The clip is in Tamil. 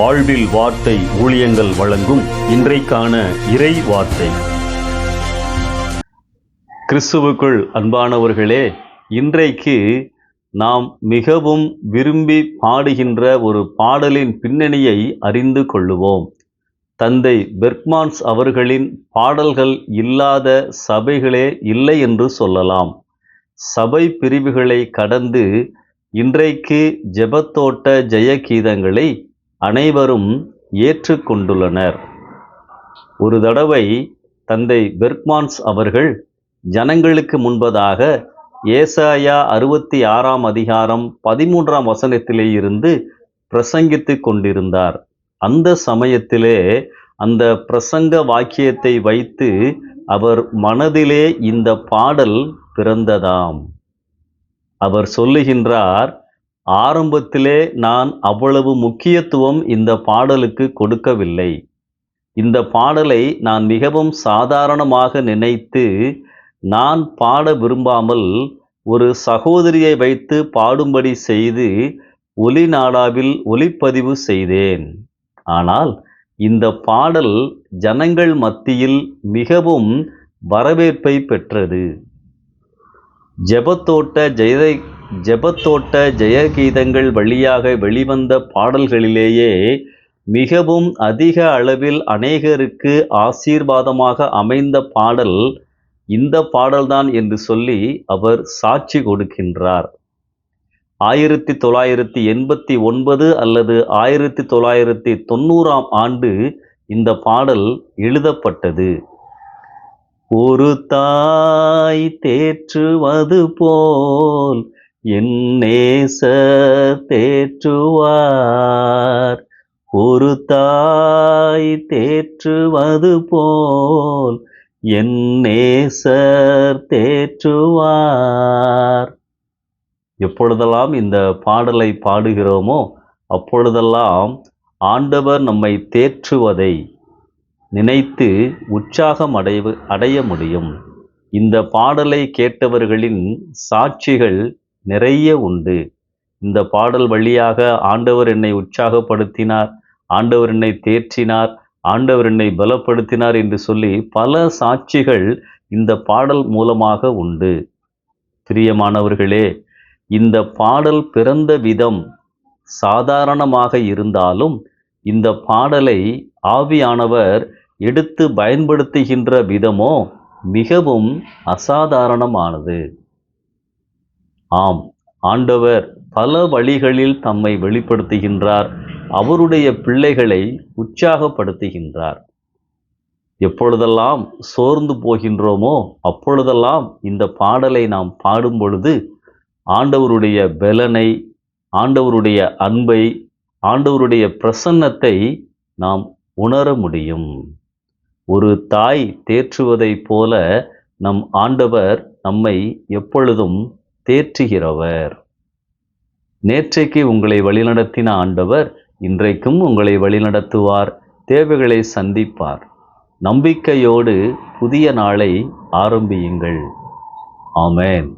வாழ்வில் வார்த்தை ஊழியங்கள் வழங்கும் இன்றைக்கான இறை வார்த்தை. கிறிஸ்துவுக்குள் அன்பானவர்களே இன்றைக்கு நாம் மிகவும் விரும்பி பாடுகின்ற ஒரு பாடலின் பின்னணியை அறிந்து கொள்ளுவோம். தந்தை பெர்க்மான்ஸ் அவர்களின் பாடல்கள் இல்லாத சபைகளே இல்லை என்று சொல்லலாம். சபை பிரிவுகளை கடந்து இன்றைக்கு ஜெபத்தோட்ட ஜெயகீதங்களை அனைவரும் ஏற்றுக்கொண்டுள்ளனர். ஒரு தடவை தந்தை பெர்க்மான்ஸ் அவர்கள் ஜனங்களுக்கு முன்பதாக ஏசாயா அறுபத்தி ஆறாம் அதிகாரம் பதிமூன்றாம் வசனத்திலே இருந்து பிரசங்கித்து கொண்டிருந்தார். அந்த சமயத்திலே அந்த பிரசங்க வாக்கியத்தை வைத்து அவர் மனதிலே இந்த பாடல் பிறந்ததாம். அவர் சொல்லுகின்றார் ஆரம்பத்திலே நான் அவ்வளவு முக்கியத்துவம் இந்த பாடலுக்கு கொடுக்கவில்லை. இந்த பாடலை நான் மிகவும் சாதாரணமாக நினைத்து நான் பாட விரும்பாமல் ஒரு சகோதரியை வைத்து பாடும்படி செய்து ஒலி நாடாவில் ஒலிப்பதிவு செய்தேன். ஆனால் இந்த பாடல் ஜனங்கள் மத்தியில் மிகவும் வரவேற்பை பெற்றது. ஜெபத்தோட்ட ஜெயதை ஜெபத்தோட்ட ஜெயகீதங்கள் வழியாக வெளிவந்த பாடல்களிலேயே மிகவும் அதிக அளவில் அநேகருக்கு ஆசீர்வாதமாக அமைந்த பாடல் இந்த பாடல்தான் என்று சொல்லி அவர் சாட்சி கொடுக்கின்றார். ஆயிரத்தி தொள்ளாயிரத்தி எண்பத்தி ஒன்பது அல்லது ஆயிரத்தி தொள்ளாயிரத்தி தொண்ணூறாம் ஆண்டு இந்த பாடல் எழுதப்பட்டது. ஒரு தாய் தேற்றுவது போல் என் நேசர் தேற்றுவார். ஒரு தாய் தேற்றுவது போல் என் நேசர் தேற்றுவார். எப்பொழுதெல்லாம் இந்த பாடலை பாடுகிறோமோ அப்பொழுதெல்லாம் ஆண்டவர் நம்மை தேற்றுவதை நினைத்து உற்சாகம் அடைவு அடைய முடியும். இந்த பாடலை கேட்டவர்களின் சாட்சிகள் நிறைய உண்டு. இந்த பாடல் வழியாக ஆண்டவர் என்னை உற்சாகப்படுத்தினார் ஆண்டவர் என்னை தேற்றினார் ஆண்டவர் என்னை பலப்படுத்தினார் என்று சொல்லி பல சாட்சிகள் இந்த பாடல் மூலமாக உண்டு. பிரியமானவர்களே இந்த பாடல் பிறந்த விதம் சாதாரணமாக இருந்தாலும் இந்த பாடலை ஆவியானவர் எடுத்து பயன்படுத்துகின்ற விதமோ மிகவும் அசாதாரணமானது. ஆம் ஆண்டவர் பல வழிகளில் தம்மை வெளிப்படுத்துகின்றார் அவருடைய பிள்ளைகளை உற்சாகப்படுத்துகின்றார். எப்பொழுதெல்லாம் சோர்ந்து போகின்றோமோ அப்பொழுதெல்லாம் இந்த பாடலை நாம் பாடும் பொழுது ஆண்டவருடைய பலனை ஆண்டவருடைய அன்பை ஆண்டவருடைய பிரசன்னத்தை நாம் உணர முடியும். ஒரு தாய் தேற்றுவதைப் போல நம் ஆண்டவர் நம்மை எப்பொழுதும் தேற்றுகிறவர். நேற்றைக்கு உங்களை வழிநடத்தின ஆண்டவர் இன்றைக்கும் உங்களை வழிநடத்துவார் தேவைகளை சந்திப்பார். நம்பிக்கையோடு புதிய நாளை ஆரம்பியுங்கள். ஆமென்.